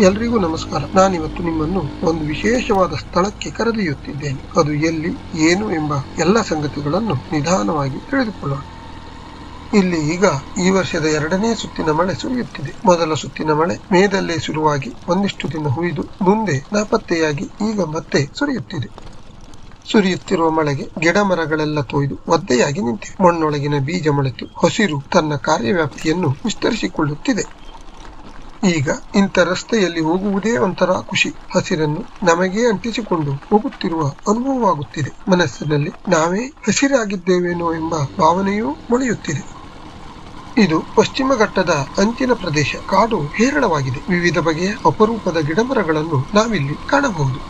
ಎಲ್ರಿಗೂ ನಮಸ್ಕಾರ. ನಾನಿವತ್ತು ನಿಮ್ಮನ್ನು ಒಂದು ವಿಶೇಷವಾದ ಸ್ಥಳಕ್ಕೆ ಕರೆದೊಯ್ಯುತ್ತಿದ್ದೇನೆ. ಅದು ಎಲ್ಲಿ, ಏನು ಎಂಬ ಎಲ್ಲ ಸಂಗತಿಗಳನ್ನು ನಿಧಾನವಾಗಿ ತಿಳಿದುಕೊಳ್ಳೋಣ. ಇಲ್ಲಿ ಈಗ ಈ ವರ್ಷದ ಎರಡನೇ ಸುತ್ತಿನ ಮಳೆ ಸುರಿಯುತ್ತಿದೆ. ಮೊದಲ ಸುತ್ತಿನ ಮಳೆ ಮೇದಲ್ಲೇ ಶುರುವಾಗಿ ಒಂದಿಷ್ಟು ದಿನ ಹುಯ್ದು ಮುಂದೆ ನಾಪತ್ತೆಯಾಗಿ ಈಗ ಮತ್ತೆ ಸುರಿಯುತ್ತಿದೆ. ಸುರಿಯುತ್ತಿರುವ ಮಳೆಗೆ ಗಿಡ ಮರಗಳೆಲ್ಲ ತೊಯ್ದು ಒದ್ದೆಯಾಗಿ ನಿಂತಿವೆ ಮಣ್ಣೊಳಗಿನ ಬೀಜ ಮೊಳೆತು ಹಸಿರು ತನ್ನ ಕಾರ್ಯವ್ಯಾಪ್ತಿಯನ್ನು ವಿಸ್ತರಿಸಿಕೊಳ್ಳುತ್ತಿದೆ. ಈಗ ಇಂಥ ರಸ್ತೆಯಲ್ಲಿ ಹೋಗುವುದೇ ಒಂಥರ ಖುಷಿ. ಹಸಿರನ್ನು ನಮಗೆ ಅಂಟಿಸಿಕೊಂಡು ಹೋಗುತ್ತಿರುವ ಅನುಭವವಾಗುತ್ತಿದೆ. ಮನಸ್ಸಿನಲ್ಲಿ ನಾವೇ ಹಸಿರಾಗಿದ್ದೇವೇನೋ ಎಂಬ ಭಾವನೆಯೂ ಮೊಳೆಯುತ್ತಿದೆ. ಇದು ಪಶ್ಚಿಮ ಘಟ್ಟದ ಅಂಚಿನ ಪ್ರದೇಶ. ಕಾಡು ಹೇರಳವಾಗಿದೆ. ವಿವಿಧ ಬಗೆಯ ಅಪರೂಪದ ಗಿಡಮರಗಳನ್ನು ನಾವಿಲ್ಲಿ ಕಾಣಬಹುದು.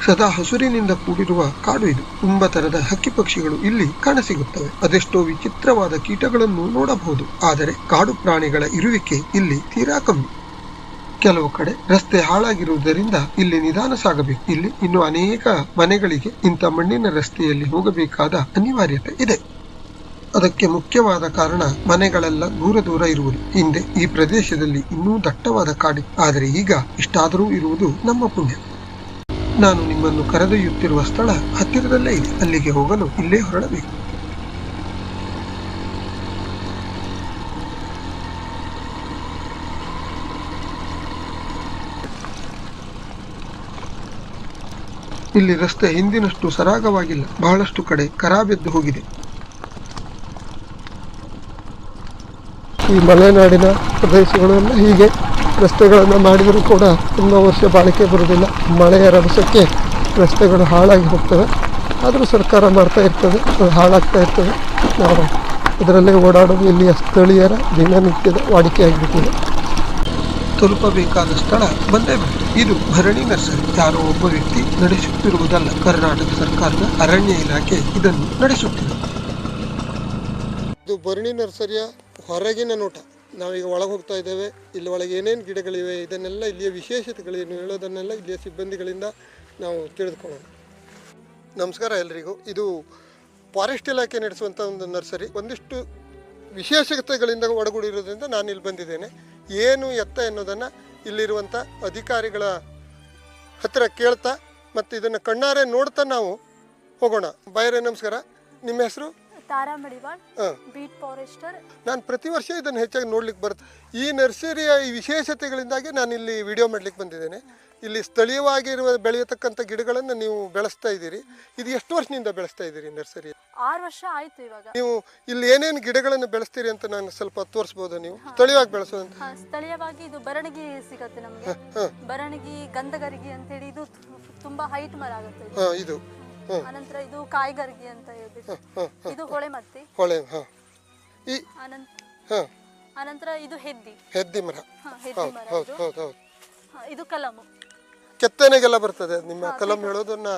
ಸದಾ ಹಸುರಿನಿಂದ ಕೂಡಿರುವ ಕಾಡು ಇದು. ತುಂಬಾ ತರದ ಹಕ್ಕಿ ಪಕ್ಷಿಗಳು ಇಲ್ಲಿ ಕಾಣಸಿಗುತ್ತವೆ. ಅದೆಷ್ಟೋ ವಿಚಿತ್ರವಾದ ಕೀಟಗಳನ್ನು ನೋಡಬಹುದು. ಆದರೆ ಕಾಡು ಪ್ರಾಣಿಗಳ ಇರುವಿಕೆ ಇಲ್ಲಿ ತೀರಾ ಕಮ್ಮಿ. ಕೆಲವು ಕಡೆ ರಸ್ತೆ ಹಾಳಾಗಿರುವುದರಿಂದ ಇಲ್ಲಿ ನಿಧಾನ ಸಾಗಬೇಕು. ಇಲ್ಲಿ ಇನ್ನು ಅನೇಕ ಮನೆಗಳಿಗೆ ಇಂಥ ಮಣ್ಣಿನ ರಸ್ತೆಯಲ್ಲಿ ಹೋಗಬೇಕಾದ ಅನಿವಾರ್ಯತೆ ಇದೆ. ಅದಕ್ಕೆ ಮುಖ್ಯವಾದ ಕಾರಣ ಮನೆಗಳೆಲ್ಲ ದೂರ ದೂರ ಇರುವುದು. ಹಿಂದೆ ಈ ಪ್ರದೇಶದಲ್ಲಿ ಇನ್ನೂ ದಟ್ಟವಾದ ಕಾಡಿ ಆದರೆ ಈಗ ಇಷ್ಟಾದರೂ ಇರುವುದು ನಮ್ಮ ಪುಣ್ಯ. ನಾನು ನಿಮ್ಮನ್ನು ಕರೆದೊಯ್ಯುತ್ತಿರುವ ಸ್ಥಳ ಹತ್ತಿರದಲ್ಲೇ ಇದೆ. ಅಲ್ಲಿಗೆ ಹೋಗಲು ಇಲ್ಲೇ ಹೊರಡಬೇಕು. ಇಲ್ಲಿ ರಸ್ತೆ ಹಿಂದಿನಷ್ಟು ಸರಾಗವಾಗಿಲ್ಲ. ಬಹಳಷ್ಟು ಕಡೆ ಕರಾಬೆದ್ದು ಹೋಗಿದೆ. ಈ ಮಲೆನಾಡಿನ ಪ್ರದೇಶಗಳೆಲ್ಲ ಹೀಗೆ. ರಸ್ತೆಗಳನ್ನು ಮಾಡಿದರೂ ಕೂಡ ತುಂಬ ವರ್ಷ ಬಾಳಿಕೆ ಬರುವುದಿಲ್ಲ. ಮಳೆಯ ರಭಸಕ್ಕೆ ರಸ್ತೆಗಳು ಹಾಳಾಗಿ ಹೋಗ್ತವೆ. ಆದರೂ ಸರ್ಕಾರ ಮಾಡ್ತಾ ಇರ್ತದೆ. ಅದು ಹಾಳಾಗ್ತಾ ಇರ್ತದೆ. ನಾವು ಇದರಲ್ಲೇ ಓಡಾಡೋದು ಇಲ್ಲಿಯ ಸ್ಥಳೀಯರ ದಿನನಿತ್ಯದ ವಾಡಿಕೆಯಾಗಿಬಿಟ್ಟಿದೆ. ತಲುಪಬೇಕಾದ ಸ್ಥಳ ಬಂದೇ ಬಿಟ್ಟು ಇದು ಭರಣಿ ನರ್ಸರಿ. ಯಾರೋ ಒಬ್ಬ ವ್ಯಕ್ತಿ ನಡೆಸುತ್ತಿರುವುದಲ್ಲ. ಕರ್ನಾಟಕ ಸರ್ಕಾರದ ಅರಣ್ಯ ಇಲಾಖೆ ಇದನ್ನು ನಡೆಸುತ್ತಿದೆ. ಇದು ಭರಣಿ ನರ್ಸರಿಯ ಹೊರಗಿನ ನೋಟ. ನಾವೀಗ ಒಳಗೆ ಹೋಗ್ತಾ ಇದ್ದೇವೆ. ಇಲ್ಲಿ ಒಳಗೆ ಏನೇನು ಗಿಡಗಳಿವೆ, ಇದನ್ನೆಲ್ಲ ಇಲ್ಲಿಯ ವಿಶೇಷತೆಗಳೇನು ಹೇಳೋದನ್ನೆಲ್ಲ ಇಲ್ಲಿಯ ಸಿಬ್ಬಂದಿಗಳಿಂದ ನಾವು ತಿಳಿದುಕೊಳ್ಳೋಣ. ನಮಸ್ಕಾರ ಎಲ್ರಿಗೂ. ಇದು ಫಾರೆಸ್ಟ್ ಇಲಾಖೆ ನಡೆಸುವಂಥ ಒಂದು ನರ್ಸರಿ. ಒಂದಿಷ್ಟು ವಿಶೇಷತೆಗಳಿಂದ ಒಳಗೂಡಿರೋದ್ರಿಂದ ನಾನು ಇಲ್ಲಿ ಬಂದಿದ್ದೇನೆ. ಏನು ಎತ್ತ ಎನ್ನುವುದನ್ನು ಇಲ್ಲಿರುವಂಥ ಅಧಿಕಾರಿಗಳ ಹತ್ತಿರ ಕೇಳ್ತಾ ಮತ್ತು ಇದನ್ನು ಕಣ್ಣಾರೆ ನೋಡ್ತಾ ನಾವು ಹೋಗೋಣ. ಬಾಯರೇ ನಮಸ್ಕಾರ. ನಿಮ್ಮ ಹೆಸರು? ತಾರಾ ಮಡಿವಾಳ್ ಹಾಂ. Beat forester. ನಾನು ಪ್ರತಿ ವರ್ಷ ಇದನ್ನು ಹೆಚ್ಚಾಗಿ ನೋಡ್ಲಿಕ್ಕೆ ಬರುತ್ತೆ ಈ ನರ್ಸರಿಯ ಈ ವಿಶೇಷತೆಗಳಿಂದಾಗಿ ನಾನು ಇಲ್ಲಿ ವಿಡಿಯೋ ಮಾಡ್ಲಿಕ್ಕೆ ಬಂದಿದ್ದೇನೆ. ಇಲ್ಲಿ ಸ್ಥಳೀಯವಾಗಿರುವ ಬೆಳೆಯತಕ್ಕಂಥ ಗಿಡಗಳನ್ನು ನೀವು ಬೆಳೆಸ್ತಾ ಇದ್ದೀರಿ. ಇದು ಎಷ್ಟು ವರ್ಷದಿಂದ ಬೆಳೆಸ್ತಾ ಇದ್ದೀರಿ ನರ್ಸರಿ? ಆರು ವರ್ಷ ಆಯ್ತು ಇವಾಗ. ನೀವು ಇಲ್ಲಿ ಏನೇನು ಗಿಡಗಳನ್ನು ಬೆಳೆಸ್ತೀರಿ ಅಂತ ನಾನು ಸ್ವಲ್ಪ ತೋರಿಸ್ಬೋದು ನೀವು? ಸ್ಥಳೀಯವಾಗಿ ಬೆಳೆಸೋದಂತ ಹಾ, ಸ್ಥಳೀಯವಾಗಿ ಇದು ಬರಣಿಗೆ ಸಿಗತ್ತೆ ನಮಗೆ. ಬರಣಿಗೆ ಗಂಧಗರಿಗೆ ಅಂತ ಅಂತೇಳಿ ಇದು ತು- ತುಂಬಾ ಹೈಟ್ ಮರ ಆಗುತ್ತೆ. ಇದು. ಹಾಂ ಇದು. ಹಾಂ ಅನಂತರ ಇದು ಕಾಯಿಗರ್ಗಿ ಅಂತ ಹೇಳ್ಬಿಟ್ಟು. ಇದು ಹೊಳೆ ಮತ್ತಿ. ಹೊಳೆ ಹಾಂ. ಈ ಹಾಂ. ಅನಂತರ ಇದು ಹೆದ್ದಿ. ಹೆದ್ದಿ ಮರ. ಹೌದು ಹೌದು ಇದು. ಹೌದು ಹೌದು. ಇದು ಕಲಮು. ಕೆತ್ತನೆಗೆಲ್ಲ ಬರ್ತದೆ. ನಿಮ್ಮ ಕಲಂ ಹೇಳೋದನ್ನ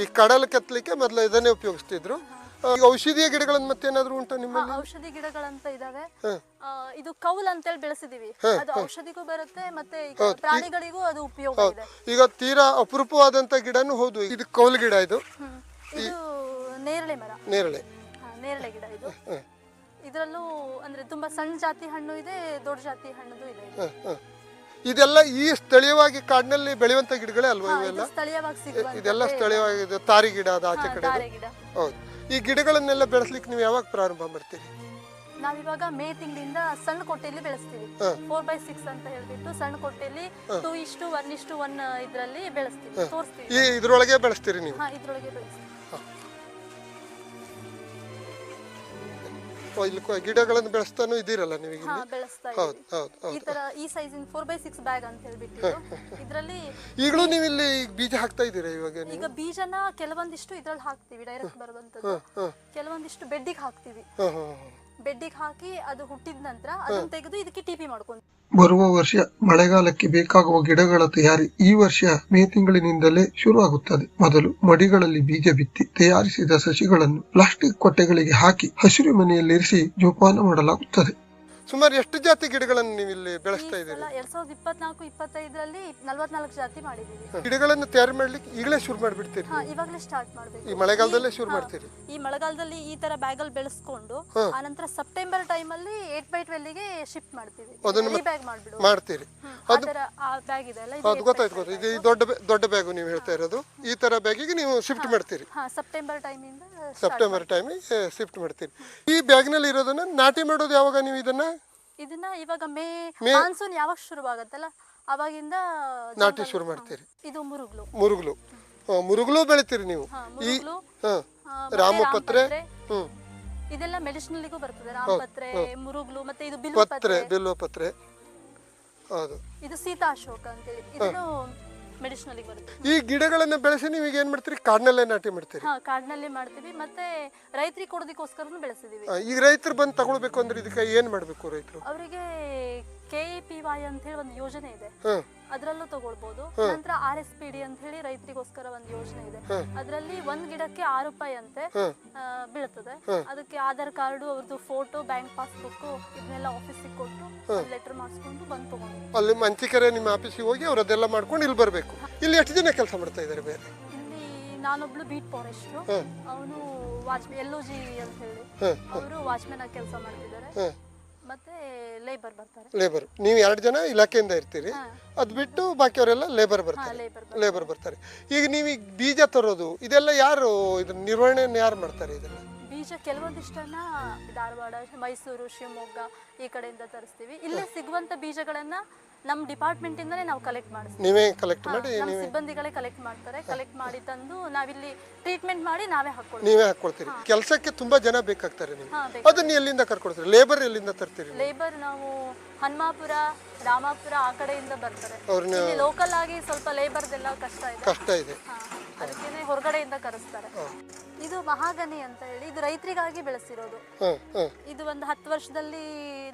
ಈ ಕಡಲ್ ಕೆತ್ತಲಿಕ್ಕೆ ಮೊದಲು ಇದನ್ನೇ ಉಪಯೋಗಿಸ್ತಿದ್ರು. ಈಗ ಔಷಧೀಯ ಗಿಡಗಳನ್ನು ಮತ್ತೇನಾದ್ರೂ ಉಂಟಾ ನಿಮ್ಮಲ್ಲಿ? ಔಷಧಿ ಗಿಡಗಳಂತ ಇದಾವೆ. ಆ, ಇದು ಕೌಲ್ ಅಂತೇಳಿ ಬೆಳೆಸಿದೀವಿ. ಅದು ಔಷಧಿಗೂ ಬರುತ್ತೆ ಮತ್ತೆ ಈಗ ಪ್ರಾಣಿಗಳಿಗೂ ಅದು ಉಪಯೋಗ ಇದೆ. ಈಗ ತೀರಾ ಅಪರೂಪವಾದಂತ ಗಿಡನೂ ಹೌದು. ಇದು ಕೌಲ್ ಗಿಡ ಇದು. ಹ್ಮ್. ಇದು ನೇರಳೆ ಮರ. ನೇರಳೆ. ಹಾ, ನೇರಳೆ ಗಿಡ ಇದು. ಇದರಲ್ಲೂ ಅಂದ್ರೆ ತುಂಬಾ ಸಣ್ಣ ಜಾತಿ ಹಣ್ಣು ಇದೆ ದೊಡ್ಡ ಜಾತಿ ಹಣ್ಣದು ಇದೆ. ಇದು. ಹ, ಹ. ಇದೆಲ್ಲ ಈ ಸ್ಥಳೀಯವಾಗಿ ಕಾಡಿನಲ್ಲಿ ಬೆಳೆಯುವಂತ ಗಿಡಗಳೇ ಅಲ್ವಾ ಹಾ, ಇವೆಲ್ಲ? ಇದು ಸ್ಥಳೀಯವಾಗಿ ಇದೆಲ್ಲ ಸ್ಥಳೀಯವಾಗಿ ಇದು ತಾರಿ ಗಿಡ ಅದು ಆಚೆ ಕಡೆ ತಾರೆ ಗಿಡ. ಹೌದು. ಈ ಗಿಡಗಳನ್ನೆಲ್ಲ ಬೆಳೆಸ್ಲಿಕ್ಕೆ ನೀವು ಯಾವಾಗ ಪ್ರಾರಂಭ ಮಾಡ್ತೀರಿ? ನಾವಿವಾಗ ಮೇ ತಿಂಗಳಿಂದ ಸಣ್ಣ ಕೊಟ್ಟೆಯಲ್ಲಿ ಬೆಳೆಸ್ತೀವಿ. ಫೋರ್ ಬೈ ಸಿಕ್ಸ್ ಅಂತ ಹೇಳ್ಬಿಟ್ಟು ಸಣ್ಣ ಕೊಟ್ಟೆಯಲ್ಲಿ ಟೂ ಇಷ್ಟು ಒನ್ ಇಷ್ಟು ಒನ್ ಇದರಲ್ಲಿ ಬೆಳೆಸ್ತೀವಿ. ತೋರಿಸ್ತೀವಿ. ಇದ್ರೊಳಗೆ ಬೆಳೆಸ್ತೀರಿ ನೀವು? ಹಾ ಇದ್ರೊಳಗೆ ಬೆಳೆಸ್ತೀವಿ. ಇಲ್ಲಿ ಕೊ- ಗಿಡಗಳನ್ನು ಬೆಳೆಸ್ತಾನು ಇದೀರಲ್ಲ ನೀವು ಹಾ ಬೆಳೆಸ್ತಾ ಹೌದು ಈ ತರ ಈ ಸೈಜಿನ ಫೋರ್ ಬೈ ಸಿಕ್ಸ್ ಬ್ಯಾಗ್ ಅಂತ ಹೇಳ್ಬಿಟ್ಟು ಇದರಲ್ಲಿ ಈಗಲೂ ನೀವು ಇಲ್ಲಿ ಬೀಜ ಹಾಕ್ತಾ ಇದ್ದೀರಾ ಇವಾಗ ನೀವು? ಈಗ ಬೀಜನ ಕೆಲವೊಂದಿಷ್ಟು ಇದ್ರಲ್ಲಿ ಹಾಕ್ತಿವಿ ಡೈರೆಕ್ಟ್ ಬರುವಂತದ್ದು ಹಾಂ ಕೆಲವೊಂದಿಷ್ಟು ಬೆಡ್ಡಿಗೆ ಹಾಕ್ತಿವಿ. ಹಾಂ ಹಾಂ ಬೆಡ್ಡಿಗೆ ಹಾಕಿ ಅದು ಹುಟ್ಟಿದ ನಂತರ ಅದನ್ನ ತೆಗೆದು ಇದಕ್ಕೆ ಟಿಪಿ ಮಾಡ್ಕೊಂತ ಬರುವ ವರ್ಷ ಮಳೆಗಾಲಕ್ಕೆ ಬೇಕಾಗುವ ಗಿಡಗಳ ತಯಾರಿ ಈ ವರ್ಷ ಮೇ ತಿಂಗಳಿನಿಂದಲೇ ಶುರುವಾಗುತ್ತದೆ. ಮೊದಲು ಮಡಿಗಳಲ್ಲಿ ಬೀಜ ಬಿತ್ತಿ ತಯಾರಿಸಿದ ಸಸಿಗಳನ್ನು ಪ್ಲಾಸ್ಟಿಕ್ ಕೊಟ್ಟೆಗಳಿಗೆ ಹಾಕಿ ಹಸಿರು ಮನೆಯಲ್ಲಿರಿಸಿ ಜೋಪಾನ ಮಾಡಲಾಗುತ್ತದೆ. ಸುಮಾರು ಎಷ್ಟು ಜಾತಿ ಗಿಡಗಳನ್ನು ನೀವು ಇಲ್ಲಿ ಬೆಳೆಸ್ತಾ ಇದ್ದೀರಿ? ಎರಡ್ ಸಾವಿರದ ಇಪ್ಪತ್ನಾಲ್ಕು ಇಪ್ಪತ್ತೈದರಲ್ಲಿ ನಲ್ವತ್ನಾಲ್ಕು ಜಾತಿ ಮಾಡಿದ್ದೀವಿ. ಗಿಡಗಳನ್ನು ತಯಾರು ಮಾಡ್ಲಿಕ್ಕೆ ಈಗಲೇ ಶುರು ಮಾಡಿಬಿಡ್ತೀರಿ ಹಾ ಇವಾಗಲೇ ಸ್ಟಾರ್ಟ್ ಮಾಡ್ಬೇಕು. ಈ ಮಳೆಗಾಲದಲ್ಲೇ ಶುರು ಮಾಡ್ತೀರಿ? ಈ ಮಳೆಗಾಲದಲ್ಲಿ ಈ ತರ ಬ್ಯಾಗ್ ಅಲ್ಲಿ ಬೆಳೆಸ್ಕೊಂಡು ಆನಂತರ ಸೆಪ್ಟೆಂಬರ್ ಟೈಮ್ ಅಲ್ಲಿ ಏಟ್ ಬೈ ಟ್ವೆಲ್ಗೆ ಶಿಫ್ಟ್ ಮಾಡ್ತೀವಿ. ಈ ಬ್ಯಾಗ್ ಮಾಡ್ಬಿಡು. ಮಾಡ್ತೀರಿ. ಹ್ಮ್. ಆ ತರ ಆ ಬ್ಯಾಗ್ ಇದೆ ಅಲ್ಲ ಇದು ಅದು ಗೊತ್ತಾಯ್ತು ಗೊತ್ತಾಯ್ತು. ಇದು ಈ ದೊಡ್ಡ ಬ್ಯಾ- ದೊಡ್ಡ ಬ್ಯಾಗು ನೀವು ಹೇಳ್ತಾ ಇರೋದು. ಈ ತರ ಬ್ಯಾಗಿಗೆ ನೀವು ಶಿಫ್ಟ್ ಮಾಡ್ತೀರಿ. ಹಾ ಸೆಪ್ಟೆಂಬರ್ ಟೈಮ್ ಇಂದ ಸೆಪ್ಟೆಂಬರ್ ಟೈಮ್ ಶಿಫ್ಟ್ ಮಾಡ್ತೀರಿ. ಈ ಬ್ಯಾಗ್ನಲ್ಲಿ ಇರೋದನ್ನ ನಾಟಿ ಮಾಡೋದು ಯಾವಾಗ ನೀವು ಇದನ್ನ? ಇದನ್ನ ಇವಾಗ ಮೇ ಮಾನ್ಸೂನ್ ಯಾವಾಗ ಶುರುವಾಗತ್ತಲ್ಲ ಅವಾಗಿಂದ ನಾಟಿ ಶುರು ಮಾಡ್ತೀರಿ. ಇದು ಮುರುಗ್ಲು. ಮುರುಗ್ಲು. ಮುರುಗ್ಲು ಬೆಳಿತೀರಿ ನೀವು. ಈ ರಾಮಪತ್ರೆ. ಹ್ಮ್. ಇದೆಲ್ಲ ಮೆಡಿಸಿನಲ್ಗೂ ಬರ್ತದೆ. ರಾಮಪತ್ರೆ ಮುರುಗ್ಲು ಮತ್ತೆ ಇದು ಬಿಲ್ವ ಪತ್ರೆ ಪತ್ರೆ. ಬಿಲ್ವ ಪತ್ರೆ. ಹೌದು. ಇದು ಸೀತಾಶೋಕ ಅಂತ ಹೇಳಿ ಇದನ್ನು ಬರುತ್ತೆ. ಈ ಗಿಡಗಳನ್ನ ಬೆಳೆಸಿ ನೀವು ಈಗ ಏನ್ ಮಾಡ್ತೀರಿ? ಕಾಡ್ನಲ್ಲೇ ನಾಟಿ ಮಾಡ್ತೀರಿ. ಹಾ ಕಾಡಿನಲ್ಲಿ ಮಾಡ್ತೀವಿ. ಮತ್ತೆ ರೈತರಿಗೆ ಕೊಡೋದಕ್ಕೋಸ್ಕರನೂ ಬೆಳೆಸಿದೀವಿ. ಆ, ಈಗ ರೈತರು ಬಂದು ತಗೊಳ್ಬೇಕು ಅಂದ್ರೆ ಇದಕ್ಕೆ ಏನ್ ಮಾಡ್ಬೇಕು ರೈತರು? ಅವರಿಗೆ ಕೆ ಇ ಪಿ ವೈ ಅಂತ ಹೇಳಿ ಒಂದು ಯೋಜನೆ ಇದೆ. ಅದರಲ್ಲೂ ತಗೊಳ್ಬಹುದು ನಂತರ ಆರ್ ಎಸ್ ಪಿ ಡಿ ಅಂತ ಹೇಳಿ ರೈತರಿಗೋಸ್ಕರ ಒಂದು ಯೋಜನೆ ಇದೆ. ಅದರಲ್ಲಿ ಒಂದ್ ಗಿಡಕ್ಕೆ ಆರು ರೂಪಾಯಿ ಅಂತೆ ಬೀಳ್ತದೆ. ಅದಕ್ಕೆ ಆಧಾರ್ ಕಾರ್ಡ್ ಅವ್ರದ್ದು ಫೋಟೋ ಬ್ಯಾಂಕ್ ಪಾಸ್ಬುಕ್ ಇದನ್ನೆಲ್ಲ ಆಫೀಸಿಗೆ ಕೊಟ್ಟು ಲೆಟರ್ ಮಾಡಿಸ್ಕೊಂಡು ಬಂದು ತಗೊಂಡು ಅಲ್ಲಿ ಮಂಚಿಕರೆ ನಿಮ್ಮ ಆಫೀಸಿಗೆ ಹೋಗಿ ಅವ್ರು ಅದೆಲ್ಲ ಮಾಡ್ಕೊಂಡು ಇಲ್ಲಿ ಬರಬೇಕು. ಇಲ್ಲಿ ಎಷ್ಟು ಜನ ಕೆಲಸ ಮಾಡ್ತಾ ಇದ್ದಾರೆ ಬೇರೆ? ಇಲ್ಲಿ ನಾನೊಬ್ಳು ಬೀಟ್ ಫಾರೆಸ್ಟ್ ಅವನು ವಾಚ್ಮೆ ಎಲ್ ಜಿ ಅಂತ ಹೇಳಿ. ಅವರು ವಾಚ್ಮನ್ ಆಗಿ ಕೆಲಸ ಮಾಡ್ತಿದ್ದಾರೆ. ಮತ್ತೆ ಲೇಬರ್ ಬರ್ತಾರೆ. ಲೇಬರ್ ನೀವು ಎರಡು ಜನ ಇಲಾಖೆಯಿಂದ ಇರ್ತೀರಿ. ಅದ್ ಬಿಟ್ಟು ಬಾಕಿಯವರೆಲ್ಲ ಲೇಬರ್ ಬರ್ತಾರೆ. ಲೇಬರ್ ಲೇಬರ್ ಬರ್ತಾರೆ. ಈಗ ನೀವು ಈಗ ಬೀಜ ತರೋದು ಇದೆಲ್ಲ ಯಾರು ಇದನ್ನ ನಿರ್ವಹಣೆಯನ್ನು ಯಾರು ಮಾಡ್ತಾರೆ ಇದನ್ನ ಬೀಜ ಕೆಲವೊಂದಿಷ್ಟನ್ನ ಧಾರವಾಡ ಮೈಸೂರು ಶಿವಮೊಗ್ಗ ಈ ಕಡೆಯಿಂದ ತರಿಸ್ತೀವಿ. ಇಲ್ಲೇ ಸಿಗುವಂತ ಬೀಜಗಳನ್ನ ನಮ್ಮ ಡಿಪಾರ್ಟ್ಮೆಂಟ್ ಇಂದನೇ ನಾವು ಕಲೆಕ್ಟ್ ಮಾಡಿಸ್ತೀವಿ. ನೀವೇ ಕಲೆಕ್ಟ್ ಮಾಡಿ ನಮ್ಮ ಸಿಬ್ಬಂದಿಗಳೇ ಕಲೆಕ್ಟ್ ಮಾಡ್ತಾರೆ. ಕಲೆಕ್ಟ್ ಮಾಡಿ ತಂದು ನಾವಿಲ್ಲಿ ಟ್ರೀಟ್ಮೆಂಟ್ ಮಾಡಿ ನಾವೇ ಹಾಕೊಳ್ತೀವಿ. ನೀವೇ ಹಾಕೊಳ್ತೀರಿ. ಕೆಲಸಕ್ಕೆ ತುಂಬಾ ಜನ ಬೇಕಾಗ್ತಾರೆ ಹಾ ಬೇಕು ಅದನ್ನ ಎಲ್ಲಿಂದ ಕರ್ಕೊಡ್ತೀರಿ? ಲೇಬರ್ ಎಲ್ಲಿಂದ ತರ್ತೀರಿ ಲೇಬರ್ ನಾವು ಹನುಮಾಪುರ ರಾಮಾಪುರ ಆ ಕಡೆಯಿಂದ ಬರ್ತಾರೆ. ಅವ್ರನ್ನ ಇಲ್ಲಿ ಲೋಕಲ್ ಆಗಿ ಸ್ವಲ್ಪ ಲೇಬರ್ದೆಲ್ಲ ಕಷ್ಟ ಇದೆ. ಕಷ್ಟ ಇದೆ. ಹಾ, ಅದಕ್ಕೇನೆ ಹೊರಗಡೆಯಿಂದ ಕರೆಸ್ತಾರೆ. ಇದು ಮಹಾಗನಿ ಅಂತ ಹೇಳಿ ಇದು ರೈತರಿಗಾಗಿ ಬೆಳೆಸಿರೋದು. ಹ್ಮ್ ಹ್ಮ್ ಇದು ಒಂದು ಹತ್ತು ವರ್ಷದಲ್ಲಿ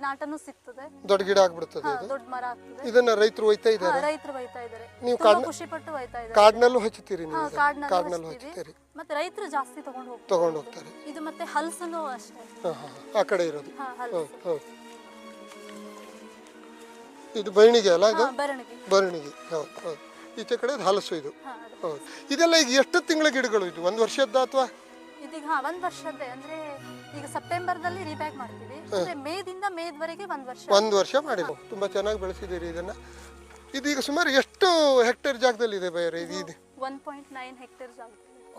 ನಾಟನು ಸಿಗ್ತದೆ. ದೊಡ್ಡ ಗಿಡ ಆಗ್ಬಿಡ್ತದೆ ಹಾ, ಇದು? ದೊಡ್ಡ ಮರ ಆಗ್ತದೆ. ಇದನ್ನ ರೈತರು ಒಯ್ತಾ ಇದ್ದಾರೆ. ರೈತರು ಒಯ್ತಾ ಇದ್ದಾರೆ. ನೀವು ಖುಷಿ ಪಟ್ಟು ಒಯ್ತಾ ಇದ್ದಾರೆ. ಕಾಡ್ನಲ್ಲೂ ಹಚ್ಚುತ್ತೀರಿ ನೀವು ಇದನ್ನ. ಕಾಡ್ನಲ್ಲೂ ಹಚ್ಚುತ್ತೀರಿ. ಮತ್ತೆ ರೈತರು ಜಾಸ್ತಿ ತಗೊಂಡು ಹೋಗ್ತಾರೆ. ತಗೊಂಡು ಹೋಗ್ತಾರೆ. ಇದು ಮತ್ತೆ ಹಲಸನು ಅಷ್ಟೇ. ಹಾ ಹಾ ಆ ಕಡೆ ಇರೋದು. ಹಾ ಹಲಸು. ಇದು ಬರಣಿಗೆ ಅಲ್ಲ ಇದು? ಹಾ ಬೆರಣಿಗೆ. ಬರಣಿಗೆ. ಹೌದು ಹೌದು. ಈಚೆ ಕಡೆ ಇದು ಹಲಸು ಇದು. ಹಾ ಅದು. ಹೌದು. ಇದೆಲ್ಲ ಈಗ ಎಷ್ಟು ತಿಂಗಳ ಗಿಡಗಳು ಇದು? ಒಂದು ವರ್ಷದ್ದು ಅಥವಾ? ಇದೀಗ ಹಾ ಒಂದ್ ವರ್ಷದ್ದೇ. ಅಂದ್ರೆ ಈಗ ಸೆಪ್ಟೆಂಬರ್ದಲ್ಲಿ ರೀಬ್ಯಾಕ್ ಮಾಡ್ತೀವಿ. ಅಂದ್ರೆ ಮೇದಿಂದ ಮೇದ್ವರೆಗೆ ಒಂದ್ ವರ್ಷ. ಒಂದು ವರ್ಷ ಮಾಡಿದ್ರು ತುಂಬಾ ಚೆನ್ನಾಗಿ ಬೆಳೆಸಿದ್ದೀರಿ ಇದನ್ನ. ಇದೀಗ ಸುಮಾರು ಎಷ್ಟು ಹೆಕ್ಟೇರ್ ಜಾಗದಲ್ಲಿ ಇದೆ ಬೇರೆ ಇದು ಇದೆ ಒನ್ ಪಾಯಿಂಟ್ ನೈನ್ ಹೆಕ್ಟೇರ್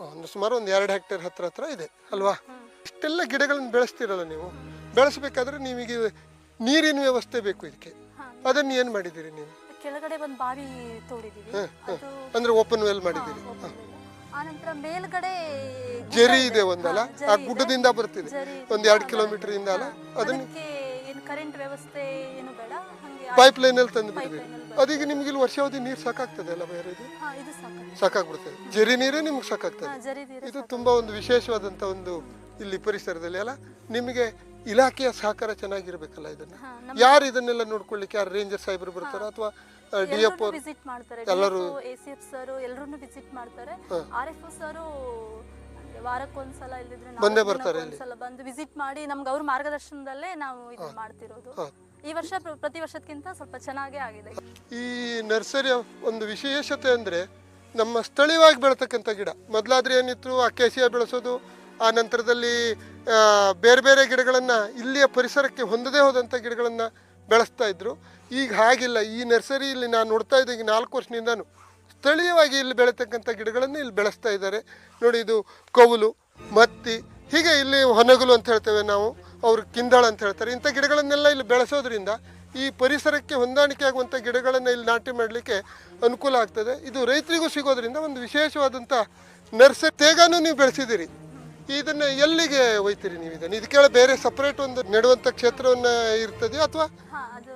ಒಂದು ಸುಮಾರು ಒಂದು ಎರಡು ಹೆಕ್ಟೇರ್ ಹತ್ರ ಹತ್ರ ಇದೆ ಅಲ್ವಾ? ಇಷ್ಟೆಲ್ಲ ಗಿಡಗಳನ್ನು ಬೆಳೆಸ್ತಿರಲ್ಲ ನೀವು? ಬೆಳೆಸಬೇಕಾದ್ರೆ ನಿಮಗೆ ನೀರಿನ ವ್ಯವಸ್ಥೆ ಬೇಕು ಇದಕ್ಕೆ. ಅದನ್ನ ಏನು ಮಾಡಿದ್ದೀರಿ ನೀವು? ಕೆಳಗಡೆ ಒಂದು ಬಾವಿ ತೋಡಿದೀವಿ. ಅದು ಅಂದ್ರೆ ಓಪನ್ ವೆಲ್ ಮಾಡಿದ್ದೀರಿ. ಆನಂತರ ಮೇಲ್ಗಡೆ ಜರಿ ಇದೆ. ಒಂದಲ್ಲ? ಆ ಗುಡ್ಡದಿಂದ ಬರ್ತಿದೆ. ಒಂದ್ ಎರಡು ಕಿಲೋಮೀಟರ್ ಇಂದ ಅಲ್ಲ? ಅದನ್ನ ಕರೆಂಟ್ ವ್ಯವಸ್ಥೆ ಏನು ಬೇಡ. ಪೈಪ್ ಲೈನ್ ಅಲ್ಲಿ ತಂದು ಬಿಡ್ತೀರಿ line ಅಲ್ಲಿ ಅದೀಗ ನಿಮ್ಗೆ ಇಲ್ಲಿ ವರ್ಷಾವಧಿ ನೀರು ಸಾಕಾಗ್ತದೆ ಅಲ್ಲ ಬೇರೆ ಇದು? ಸಾಕಾಗ್ಬಿಡ್ತದೆ. ಜರಿ ನೀರೇ ನಿಮ್ಗೆ ಸಾಕಾಗ್ತದೆ. ಇದು ತುಂಬಾ ಒಂದು ವಿಶೇಷವಾದಂತ ಒಂದು ಇಲ್ಲಿ ಪರಿಸರದಲ್ಲಿ ಅಲ್ಲ? ನಿಮಗೆ ಇಲಾಖೆಯ ಸಹಕಾರ ಚೆನ್ನಾಗಿರ್ಬೇಕಲ್ಲ ಇದನ್ನ? ಯಾರು ಇದನ್ನೆಲ್ಲ ನೋಡ್ಕೊಳ್ಳಿಕ್ಕೆ? ಯಾರು ರೇಂಜರ್ ಸಾಹೇಬರು ಬರ್ತಾರ ಅಥವಾ ಡಿ ಎಫ್ ವಿಸಿಟ್ ಮಾಡ್ತಾರೆ. ಎಲ್ಲರೂ? ಎಸಿಎಫ್ ಎಫ್ ಸರ್ ಎಲ್ಲರೂ ವಿಸಿಟ್ ಮಾಡ್ತಾರೆ. ಆರ್ ಎಫ್ ಸರ್ ವಾರಕ್ಕೊಂದ್ಸಲ ಇಲ್ಲಿದ್ರೆ ಬಂದೇ ಬರ್ತಾರೆ. ಒಂದ್ಸಲ ಬಂದು ವಿಸಿಟ್ ಮಾಡಿ ನಮ್ಗೆ ಅವ್ರ ಮಾರ್ಗದರ್ಶನದಲ್ಲೇ ನಾವು ಇದು ಮಾಡ್ತಿರೋದು. ಈ ವರ್ಷ ಪ್ರತಿ ವರ್ಷಕ್ಕಿಂತ ಸ್ವಲ್ಪ ಚೆನ್ನಾಗೇ ಆಗಿದೆ. ಈ ನರ್ಸರಿಯ ಒಂದು ವಿಶೇಷತೆ ಅಂದ್ರೆ ನಮ್ಮ ಸ್ಥಳೀಯವಾಗಿ ಬೆಳತಕ್ಕಂಥ ಗಿಡ. ಮೊದಲಾದ್ರೆ ಏನಿತ್ತು ಅಕ್ಕೇಸಿಯ ಬೆಳೆಸೋದು ಆ ನಂತರದಲ್ಲಿ ಬೇರೆ ಬೇರೆ ಗಿಡಗಳನ್ನು ಇಲ್ಲಿಯ ಪರಿಸರಕ್ಕೆ ಹೊಂದದೇ ಹೋದಂಥ ಗಿಡಗಳನ್ನು ಬೆಳೆಸ್ತಾ ಇದ್ರು. ಈಗ ಹಾಗಿಲ್ಲ. ಈ ನರ್ಸರಿಯಲ್ಲಿ ನಾನು ನೋಡ್ತಾ ಇದ್ದೆ ಈಗ ನಾಲ್ಕು ವರ್ಷದಿಂದನೂ ಸ್ಥಳೀಯವಾಗಿ ಇಲ್ಲಿ ಬೆಳೀತಕ್ಕಂಥ ಗಿಡಗಳನ್ನು ಇಲ್ಲಿ ಬೆಳೆಸ್ತಾ ಇದ್ದಾರೆ. ನೋಡಿ ಇದು ಕೌಲು, ಮತ್ತಿ, ಹೀಗೆ ಇಲ್ಲಿ ಹೊನಗಲು ಅಂತ ಹೇಳ್ತೇವೆ ನಾವು. ಅವರು ಕಿಂದಾಳ ಅಂತ ಹೇಳ್ತಾರೆ. ಇಂಥ ಗಿಡಗಳನ್ನೆಲ್ಲ ಇಲ್ಲಿ ಬೆಳೆಸೋದ್ರಿಂದ ಈ ಪರಿಸರಕ್ಕೆ ಹೊಂದಾಣಿಕೆ ಆಗುವಂಥ ಗಿಡಗಳನ್ನು ಇಲ್ಲಿ ನಾಟಿ ಮಾಡಲಿಕ್ಕೆ ಅನುಕೂಲ ಆಗ್ತದೆ. ಇದು ರೈತರಿಗೂ ಸಿಗೋದ್ರಿಂದ ಒಂದು ವಿಶೇಷವಾದಂಥ ನರ್ಸರಿ ತೇಗಾನು ನೀವು ಬೆಳೆಸಿದ್ದೀರಿ. ಇದನ್ನು ಎಲ್ಲಿಗೆ ಒಯ್ತೀರಿ ನೀವು ಇದನ್ನ ಇದಕ್ಕೆಲ್ಲ ಬೇರೆ ಸಪರೇಟ್ ಒಂದು ನೆಡುವಂತ ಕ್ಷೇತ್ರವನ್ನ ಇರ್ತದೆ ಅಥವಾ? ಹಾ ಅದು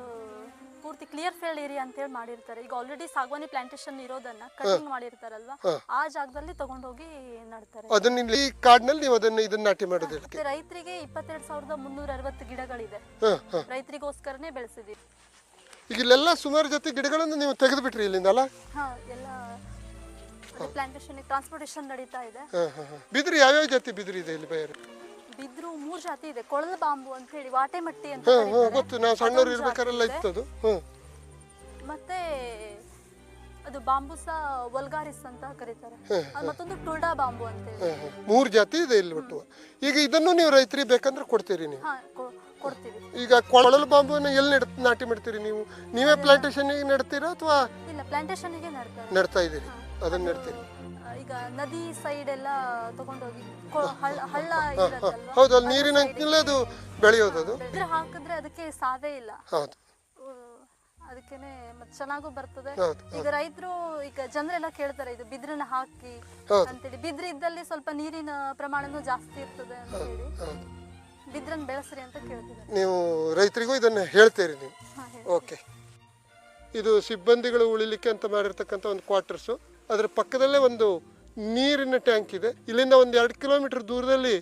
ಪೂರ್ತಿ ಕ್ಲಿಯರ್ ಫೀಲ್ಡ್ ಏರಿಯಾ ಅಂತ ಹೇಳಿ ಮಾಡಿರ್ತಾರೆ. ಈಗ ಆಲ್ರೆಡಿ ಸಾಗವಾನಿ ಪ್ಲಾಂಟೇಶನ್ ಇರೋದನ್ನ ಕಟಿಂಗ್ ಮಾಡಿರ್ತಾರಲ್ವಾ? ಆ ಜಾಗದಲ್ಲಿ ತಗೊಂಡೋಗಿ ನಡ್ತಾರೆ. ಅದನ್ನ ಇಲ್ಲಿ ಈ ಕಾಡಿನಲ್ಲಿ ನೀವು ಅದನ್ನ ಇದನ್ನ ನಾಟಿ ಮಾಡೋದಿಲ್ಲ ಮತ್ತೆ ರೈತರಿಗೆ ಇಪ್ಪತ್ತೆರಡು ಸಾವಿರದ ಮುನ್ನೂರ ಅರವತ್ತು ಗಿಡಗಳಿದೆ. ಹಾಂ ಹಾಂ. ರೈತರಿಗೋಸ್ಕರನೇ ಬೆಳೆಸಿದೀವಿ. ಈಗ ಇಲ್ಲೆಲ್ಲ ಸುಮಾರು ಜೊತೆ ಗಿಡಗಳನ್ನು ನೀವು ತೆಗೆದುಬಿಟ್ರಿ ಇಲ್ಲಿಂದ ಅಲ್ಲ ಹಾ ಎಲ್ಲ ಪ್ಲಾಂಟೇಶನ್ ಟ್ರಾನ್ಸ್ಪೋರ್ಟೇಷನ್ ನಡೀತಾ ಇದೆ. ಬಿದಿರು ಯಾವ್ಯಾವ ಜಾತಿ ಬಿದಿರು ಇದೆ ಇಲ್ಲಿ ಬೇರೆ? ಬಿದ್ರು ಮೂರ್ ಜಾತಿ ಇದೆ. ಕೊಳಲ ಬಾಂಬು ಅಂತ ಹೇಳಿ ವಾಟೆಮಟ್ಟಿ ಅಂತ ಹ್ಮ್ ಹ್ಮ್ ಕರೀತಾರೆ. ಗೊತ್ತು. ನಾವು ಸಣ್ಣವ್ರು ಅದೊಂದು ಇರ್ಬೇಕಾರೆಲ್ಲ ಜಾತಿ ಇದೆ. ಇತ್ತದು. ಹ್ಮ್ ಮತ್ತೆ ಅದು ಬಾಂಬುಸ ವಲ್ಗಾರಿಸ್ ಅಂತ ಕರೀತಾರೆ. ಅದು ಮತ್ತೊಂದು ಟುಲ್ಡಾ ಬಾಂಬು ಅಂತ ಹೇಳಿ. ಹ್ಮ್, ಹ್ಮ್. ಮೂರು ಜಾತಿ ಇದೆ ಇಲ್ಲಿ ಒಟ್ಟು. ಈಗ ಇದನ್ನು ನೀವು ರೈತರಿಗೆ ಬೇಕಂದ್ರೆ ಕೊಡ್ತೀರಿ ನೀವು. ಹಾ ಕೊ- ಕೊಡ್ತೀವಿ. ಈಗ ಕೊಳಲು ಬಾಂಬುನ ಎಲ್ಲಿ ನೆಡ್ ನಾಟಿ ಮಾಡ್ತೀರಿ ನೀವು? ನೀವೇ ಪ್ಲಾಂಟೇಶನ್ ನೆಡ್ತೀರಾ ಅಥವಾ ಇಲ್ಲ ಪ್ಲಾಂಟೇಶನ್ಗೆ ನಡ್ತಾರೆ ನೆಡ್ತಾ ಇದ್ದೀರಿ? ಅದನ್ನ ನೆಡ್ತೀರಿ ಈಗ ನದಿ ಸೈಡ್ ಎಲ್ಲ ತಗೊಂಡೋಗಿ ಕೊ- ಹಳ್ಳ ಹಳ್ಳ ಇರತ್ತಲ್ವಾ? ಹೌದು ಅಲ್ಲಿ ನೀರಿನ ಅಂಚಿನಲ್ಲೇ ಅದು ಬೆಳೆಯೋದು ಅದು ಇದ್ರ ಹಾಕಿದ್ರೆ ಅದಕ್ಕೆ ಸಾವೇ ಇಲ್ಲ. ಹೌದು. ಉ, ಅದಕ್ಕೇನೆ ಮತ್ತೆ ಚೆನ್ನಾಗೂ ಬರ್ತದೆ. ಹೌದು ಈಗ ರೈತರು ಈಗ ಜನರೆಲ್ಲ ಕೇಳ್ತಾರೆ ಇದು ಬಿದ್ರನ್ನ ಹಾಕಿ ಹೌದು. ಅಂತೇಳಿ. ಬಿದ್ರ ಇದ್ದಲ್ಲಿ ಸ್ವಲ್ಪ ನೀರಿನ ಪ್ರಮಾಣನೂ ಜಾಸ್ತಿ ಇರ್ತದೆ ಅಂತ ಹೇಳಿ. ಹೌದು. ಬಿದ್ರನ್ನ ಬೆಳೆಸ್ರಿ ಅಂತ ಕೇಳ್ತಿದ್ದಾರೆ. ನೀವು ರೈತರಿಗೂ ಇದನ್ನ ಹೇಳ್ತೀರಿ ನೀವು. ಹಾ, ಹೇಳಿ. ಓಕೆ. ಇದು ಸಿಬ್ಬಂದಿಗಳು ಉಳಿಲಿಕ್ಕೆ ಅಂತ ಮಾಡಿರ್ತಕ್ಕಂಥ ಒಂದು ಕ್ವಾರ್ಟರ್ಸು ಅದರ ಪಕ್ಕದಲ್ಲೇ ಒಂದು ನೀರಿನ ಟ್ಯಾಂಕ್ ಇದೆ. ಇಲ್ಲಿಂದ ಒಂದು ಎರಡು ಕಿಲೋಮೀಟರ್ ದೂರದಲ್ಲಿ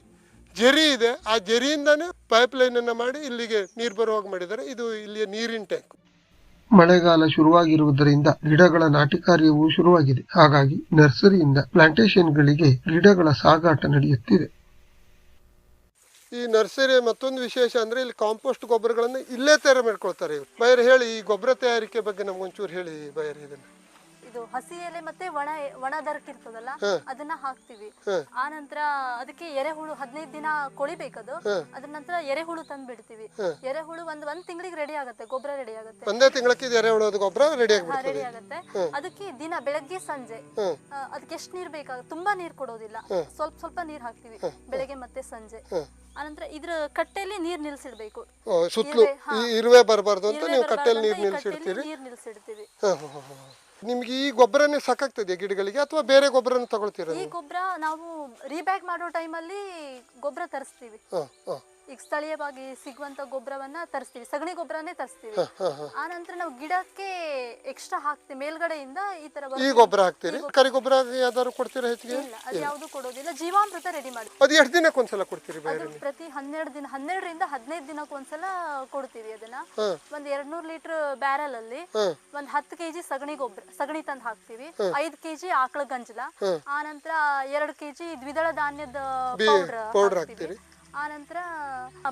ಜರಿ ಇದೆ. ಆ ಜರಿಯಿಂದಾನೇ ಪೈಪ್ ಲೈನನ್ನು ಮಾಡಿ ಇಲ್ಲಿಗೆ ನೀರು ಬರೋ ಹಾಗೆ ಮಾಡಿದ್ದಾರೆ. ಇದು ಇಲ್ಲಿಯ ನೀರಿನ ಟ್ಯಾಂಕ್. ಮಳೆಗಾಲ ಶುರುವಾಗಿರುವುದರಿಂದ ಗಿಡಗಳ ನಾಟಿ ಕಾರ್ಯವು ಶುರುವಾಗಿದೆ. ಹಾಗಾಗಿ ನರ್ಸರಿಯಿಂದ ಪ್ಲಾಂಟೇಶನ್ಗಳಿಗೆ ಗಿಡಗಳ ಸಾಗಾಟ ನಡೆಯುತ್ತಿದೆ. ಈ ನರ್ಸರಿಯ ಮತ್ತೊಂದು ವಿಶೇಷ ಅಂದ್ರೆ ಇಲ್ಲಿ ಕಾಂಪೋಸ್ಟ್ ಗೊಬ್ಬರಗಳನ್ನು ಇಲ್ಲೇ ತಯಾರು ಮಾಡ್ಕೊಳ್ತಾರೆ ಇವರು. ಹೇಳಿ ಈ ಗೊಬ್ಬರ ತಯಾರಿಕೆ ಬಗ್ಗೆ ನಮ್ಗೊಂಚೂರು ಹೇಳಿ ಬಯರ್ ಇದನ್ನ. ಇದು ಹಸಿ ಎಲೆ ಮತ್ತೆ ಒಣ ಒಣ ದರಕ್ ಇರ್ತದಲ್ಲ ಅದನ್ನ ಹಾಕ್ತಿವಿ. ಆ ನಂತರ ಅದಕ್ಕೆ ಎರೆಹುಳು ಹದಿನೈದು ದಿನ ಕೊಳಿಬೇಕದು. ಅದ್ರ ನಂತರ ಎರೆಹುಳು ತಂದ್ ಬಿಡ್ತೀವಿ ಎರೆಹುಳು ಒಂದ್ ಒಂದ್ ತಿಂಗಳಿಗೆ ರೆಡಿ ಆಗುತ್ತೆ ಗೊಬ್ಬರ ರೆಡಿ ಆಗುತ್ತೆ. ಒಂದೇ ತಿಂಗಳಕ್ಕೆ ಎರೆಹುಳು ಗೊಬ್ಬರ ರೆಡಿ ಆಗುತ್ತೆ. ಅದಕ್ಕೆ ದಿನ ಬೆಳಗ್ಗೆ ಸಂಜೆ ಅದಕ್ಕೆ ಎಷ್ಟು ನೀರ್ ಬೇಕಾಗುತ್ತೆ ತುಂಬಾ ನೀರ್ ಕೊಡೋದಿಲ್ಲ. ಸ್ವಲ್ಪ ಸ್ವಲ್ಪ ನೀರ್ ಹಾಕ್ತಿವಿ. ಬೆಳಗ್ಗೆ ಮತ್ತೆ ಸಂಜೆ. ಆನಂತರ ಇದ್ರ ಕಟ್ಟೆಯಲ್ಲಿ ನೀರ್ ನಿಲ್ಸಿಡ್ಬೇಕು. ಸುತ್ತಲೂ ಇರುವೆ ಬರಬಾರ್ದು ಅಂತ ನೀವು ಕಟ್ಟೆಯಲ್ಲಿ ನೀರು ನಿಲ್ಸಿಡ್ತೀರಿ? ನೀರ್ ನಿಲ್ಸಿಡ್ತೀವಿ. ನಿಮ್ಗೆ ಈ ಗೊಬ್ಬರನೇ ಸಾಕಾಗ್ತದೆ ಗಿಡಗಳಿಗೆ ಅಥವಾ ಬೇರೆ ಗೊಬ್ಬರನ ತಗೊಳ್ತೀರಾ ಈ ಗೊಬ್ಬರ ನಾವು ರೀಬ್ಯಾಕ್ ಮಾಡೋ ಟೈಮಲ್ಲಿ ಗೊಬ್ಬರ ತರಿಸ್ತೀವಿ. ಹಾಂ ಹಾಂ. ಈಗ ಸ್ಥಳೀಯವಾಗಿ ಸಿಗುವಂತ ಗೊಬ್ಬರವನ್ನ ತರಿಸ್ತೀವಿ. ಸಗಣಿ ಗೊಬ್ಬರನೇ ತರಿಸ್ತೀವಿ. ಆ ನಂತರ ನಾವು ಗಿಡಕ್ಕೆ ಎಕ್ಸ್ಟ್ರಾ ಹಾಕ್ತೀವಿ. ಮೇಲ್ಗಡೆಯಿಂದ ಈ ತರ ಈ. ಗೊಬ್ಬರ ಹಾಕ್ತೀರಿ? ಕರಿ ಗೊಬ್ಬರ ಯಾವ್ದಾದ್ರು ಕೊಡ್ತೀರಾ ಹೆಚ್ಚಿಗೆ? ಇಲ್ಲ ಅದು ಯಾವುದು ಕೊಡೋದಿಲ್ಲ. ಜೀವಾಮೃತ ರೆಡಿ ಮಾಡಿ. ಅದು ಎಷ್ಟು ದಿನಕ್ಕೆ ಒಂದ್ಸಲ ಕೊಡ್ತೀರಿ ಅದು ಪ್ರತಿ ಹನ್ನೆರಡು ದಿನ ಹನ್ನೆರಡರಿಂದ ಹದಿನೈದು ದಿನಕ್ಕೆ ಒಂದ್ಸಲ ಕೊಡ್ತೀವಿ ಅದನ್ನ. ಒಂದ್ ಎರಡ್ ನೂರ್ ಲೀಟರ್ ಬ್ಯಾರಲ್ ಅಲ್ಲಿ ಒಂದ್ ಹತ್ತು ಕೆಜಿ ಸಗಣಿ ಗೊಬ್ಬರ ಸಗಣಿ ತಂದು ಹಾಕ್ತೀವಿ. ಐದ್ ಕೆಜಿ ಆಕಳ ಗಂಜಲ. ಆ ನಂತರ ಎರಡ್ ಕೆಜಿ ದ್ವಿದಳ ಧಾನ್ಯದ ಪೌಡರ್ ಹಾಕ್ತೀರಿ. ಆ ನಂತರ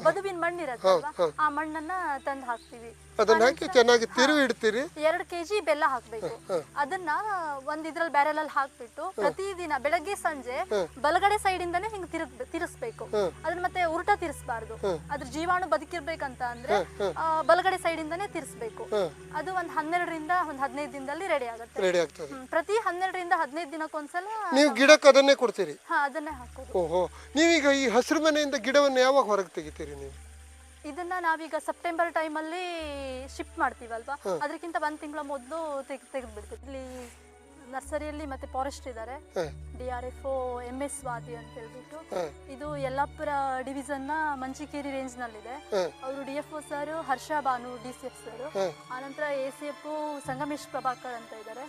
ಬದುಬಿನ ಮಣ್ಣಿರತ್ತೆ ಆ ಮಣ್ಣನ್ನ ತಂದು ಹಾಕ್ತಿವಿ. ಅದನ್ನ ಹಾಕಿ ಚೆನ್ನಾಗಿ ತಿರುವಿ ಇಡ್ತೀರಿ? ಎರಡ್ ಕೆಜಿ ಬೆಲ್ಲ ಹಾಕ್ಬೇಕು. ಅದನ್ನ ಒಂದ್ ಇದ್ರಲ್ಲಿ ಬ್ಯಾರಲ್ ಅಲ್ಲಿ ಹಾಕ್ಬಿಟ್ಟು ಪ್ರತಿದಿನ ಬೆಳಗ್ಗೆ ಸಂಜೆ ಬಲಗಡೆ ಸೈಡ್ ಇಂದಾನೆ ಹಿಂಗ್ ತಿರುಗ್ ತಿರ್ಸ್ಬೇಕು. ಅದನ್ನ ಮತ್ತೆ ಉರುಟ ತಿರ್ಸ್ಬಾರ್ದು. ಅದ್ರ ಜೀವಾಣು ಬದುಕಿರ್ಬೇಕಂತ ಅಂದ್ರೆ ಬಲಗಡೆ ಸೈಡ್ ಇಂದಾನೆ ತಿರ್ಸ್ಬೇಕು. ಅದು ಒಂದ್ ಹನ್ನೆರಡರಿಂದ ಒಂದ್ ಹದಿನೈದು ದಿನದಲ್ಲಿ ರೆಡಿ ಆಗುತ್ತೆ. ರೆಡಿ ಆಗ್ತದೆ. ಪ್ರತಿ ಹನ್ನೆರಡರಿಂದ ಹದಿನೈದು ದಿನಕ್ಕೊಂದ್ಸಲ ನೀವು ಗಿಡಕ್ಕೆ ಅದನ್ನೇ ಕೊಡ್ತೀರಿ? ಹಾ ಅದನ್ನೇ ಹಾಕೋದು. ಓಹೋ. ನೀವೀಗ ಈ ಹಸಿರು ಮನೆಯಿಂದ ಗಿಡವನ್ನು ಯಾವಾಗ ಹೊರಗೆ ತೆಗಿತೀರಿ ನೀವು? ಇದನ್ನ ನಾವೀಗ ಸೆಪ್ಟೆಂಬರ್ ಟೈಮಲ್ಲಿ ಶಿಫ್ಟ್ ಮಾಡ್ತೀವಲ್ವಾ? ಅದಕ್ಕಿಂತ ಒಂದ್ ತಿಂಗಳ ಮೊದಲು ತೆಗೆದ್ಬಿಡ್ತೀವಿ. ತೆಗೆದು ಬಿಡ್ತೀವಿ ಇಲ್ಲಿ ನರ್ಸರಿಯಲ್ಲಿ ಮತ್ತೆ ಫಾರೆಸ್ಟ್ ಇದ್ದಾರೆ D R F M S ವಾದಿ ಅಂತ ಹೇಳ್ಬಿಟ್ಟು. ಇದು ಯಲ್ಲಾಪುರ ಡಿವಿಷನ್ನ ಮಂಚಿಕೇರಿ ರೇಂಜ್ ನಲ್ಲಿದೆ. ಅವರು D F O sir Harsha Banu D C F sir ಆನಂತರ A C F Sangamesh Prabhakar ಅಂತ ಇದ್ದಾರೆ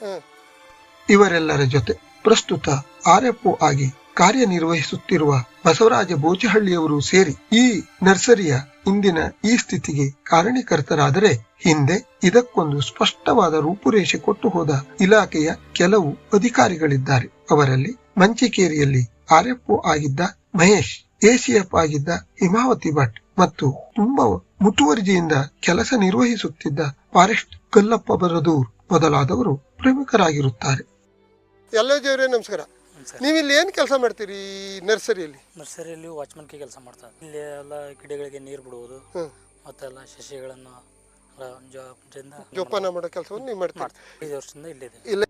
ಇವರೆಲ್ಲರ ಜೊತೆ ಪ್ರಸ್ತುತ ಆರ್ ಎಫ್ ಆಗಿ ಕಾರ್ಯನಿರ್ವಹಿಸುತ್ತಿರುವ ಬಸವರಾಜ ಬೋಚಹಳ್ಳಿಯವರು ಸೇರಿ ಈ ನರ್ಸರಿಯ ಇಂದಿನ ಈ ಸ್ಥಿತಿಗೆ ಕಾರಣೀಕರ್ತರಾದರೆ ಹಿಂದೆ ಇದಕ್ಕೊಂದು ಸ್ಪಷ್ಟವಾದ ರೂಪುರೇಷೆ ಕೊಟ್ಟು ಹೋದ ಇಲಾಖೆಯ ಕೆಲವು ಅಧಿಕಾರಿಗಳಿದ್ದಾರೆ. ಅವರಲ್ಲಿ ಮಂಚಿಕೇರಿಯಲ್ಲಿ ಆರ್ಎಫ್ಒ ಆಗಿದ್ದ ಮಹೇಶ್, ಎಸಿಎಫ್ ಆಗಿದ್ದ ಹಿಮಾವತಿ ಭಟ್ ಮತ್ತು ತುಂಬಾ ಮುತುವರ್ಜಿಯಿಂದ ಕೆಲಸ ನಿರ್ವಹಿಸುತ್ತಿದ್ದ ಫಾರೆಸ್ಟ್ ಕಲ್ಲಪ್ಪ ಬರದೂರ್ ಮೊದಲಾದವರು ಪ್ರಮುಖರಾಗಿರುತ್ತಾರೆ. ಎಲ್ಲ ದೇವರೇ ನಮಸ್ಕಾರ. ಸರ್. ನೀವು ಇಲ್ಲಿ ಏನು ಕೆಲಸ ಮಾಡ್ತೀರಿ ಈ ನರ್ಸರಿಯಲ್ಲಿ? ನರ್ಸರಿಯಲ್ಲಿ ಕೈ ಕೆಲಸ ಮಾಡ್ತಾರೆ. ಇಲ್ಲಿ ಎಲ್ಲ ಗಿಡಗಳಿಗೆ ನೀರು ಬಿಡುವುದು ಹ್ಮ್. ಮತ್ತೆಲ್ಲ ಸಸಿಗಳನ್ನು ಜೋಪಾನ ಮಾಡೋ ಕೆಲಸವನ್ನು ನೀವು ಮಾಡ್ತೀರಿ. ಐದು ವರ್ಷದಿಂದ ಇಲ್ಲಿದೆ. ಇಲ್ಲ